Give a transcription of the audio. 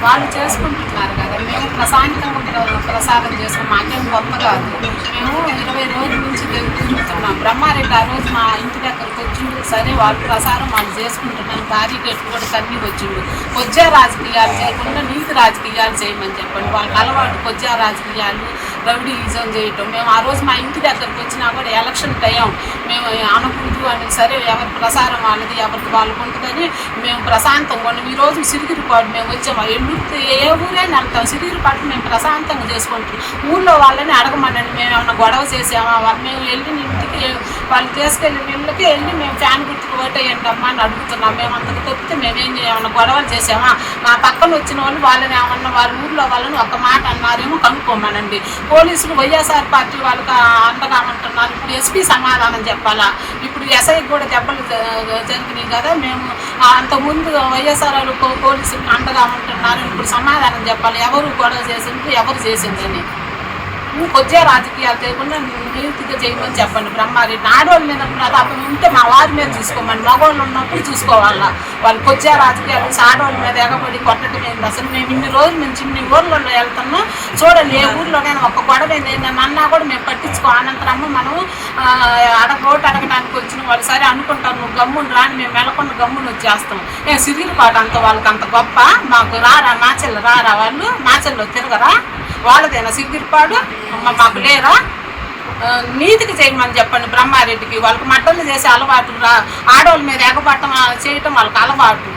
వాళ్ళు చేసుకుంటున్నారు కదా. మేము ప్రశాంతంగా ప్ర- ప్రసాదం చేసుకున్న. మాకేం గొప్ప కాదు. మేము ఇరవై రోజుల నుంచి తిరు- తిరుగుతున్నాం బ్రహ్మారెడ్డి ఆ రోజు మా ఇంటి దగ్గరకు వచ్చిండు సరే వాళ్ళు ప్రసారం వాళ్ళు చేసుకుంటున్నాం. భారీ గట్టు కూడా తన్ని వచ్చిండు కొద్దిగా రాజకీయాలు చేయకుండా నీతి రాజకీయాలు చేయమని చెప్పండి. వాళ్ళకి అలవాటు కొద్దిగా రాజకీయాలు రౌడీయిజం చేయటం. మేము ఆ రోజు మా ఇంటి దగ్గర ఎలక్షన్ టైం మేము అనకూడదు అని సరే ఎవరి ప్రసారం వాళ్ళది ఎవరికి వాళ్ళకు ఉంటుందని మేము ప్రశాంతంగా ఉన్నాం. ఈరోజు సిరిగిరిపాటు మేము వచ్చాము ఎల్లుడితే ఏ ఊరైనా వెళ్తాం సిరిగిరిపాటు మేము ప్రశాంతంగా చేసుకుంటాం. ఊళ్ళో వాళ్ళని అడగమనండి. మేము ఏమైనా గొడవ చేసామా? మేము వెళ్ళిన ఇంటికి వాళ్ళు తీసుకెళ్ళి మిమ్మల్కి వెళ్ళి మేము ఫ్యాన్ గుర్తుకు ఓటేయండి అమ్మా అని అడుగుతున్నాం. మేము అంతకు తప్పితే మేమేం ఏమన్నా గొడవలు చేసామా? మా పక్కన వచ్చిన వాళ్ళు వాళ్ళని ఏమన్నా వాళ్ళ ఊర్లో వాళ్ళని ఒక మాట అన్నారేమో కనుక్కోమనండి. పోలీసులు వైఎస్ఆర్ పార్టీ వాళ్ళకి అండగా అంటున్నారు ఇప్పుడు ఎస్పీ సమాధానం చెప్పాలా? ఇప్పుడు ఎస్ఐకి కూడా దెబ్బలు జరిగినాయి కదా. మేము అంతకుముందు వైఎస్ఆర్ వాళ్ళు పోలీసులు అండగా ఉంటున్నారు. ఇప్పుడు సమాధానం చెప్పాలి. ఎవరు గొడవ చేసింది ఎవరు చేసిందని కొద్దిగా రాజకీయాలు చేయకుండా నీతిగా చేయమని చెప్పండి. బ్రహ్మారెడ్డి ఆడవాళ్ళ మీద ప్రతాపం ఉంటే మా వారి మీద చూసుకోమని మగవాళ్ళు ఉన్నప్పుడు చూసుకోవాలా. వాళ్ళు కొద్దిగా రాజకీయాలు ఆడవాళ్ళ మీద ఎగబడి కొట్టడం ఏంటి అసలు మేము ఇన్ని రోజుల నుంచి ఇన్ని ఊర్లలో వెళ్తున్నాం చూడండి ఏ ఊర్లోనైనా ఒక గొడవ ఏంటంటే అన్నా కూడా మేము పట్టించుకో అనంతరమ్మ మనం ఆ, అడగ రోడ్డు అడగడానికి వచ్చిన వాళ్ళు సరే అనుకుంటాం నువ్వు గమ్మును రాని మేము వెళ్ళకుండా గమ్మును వచ్చేస్తాం. ఏ సిరిగిరిపాటు అంత వాళ్ళకి అంత గొప్ప? మాకు రారా మాచెల్ల రారా వాళ్ళు? మాచెల్లో తిరగరా? వాళ్ళదేనా సిగ్గిరిపాడు మాకు లేరా? నీతికి చేయమని చెప్పండి బ్రహ్మారెడ్డికి. వాళ్ళకి మట్టలు చేసే అలవాటు రా. ఆడవాళ్ళ మీద ఎగబట్టం చేయటం వాళ్ళకి అలవాటు.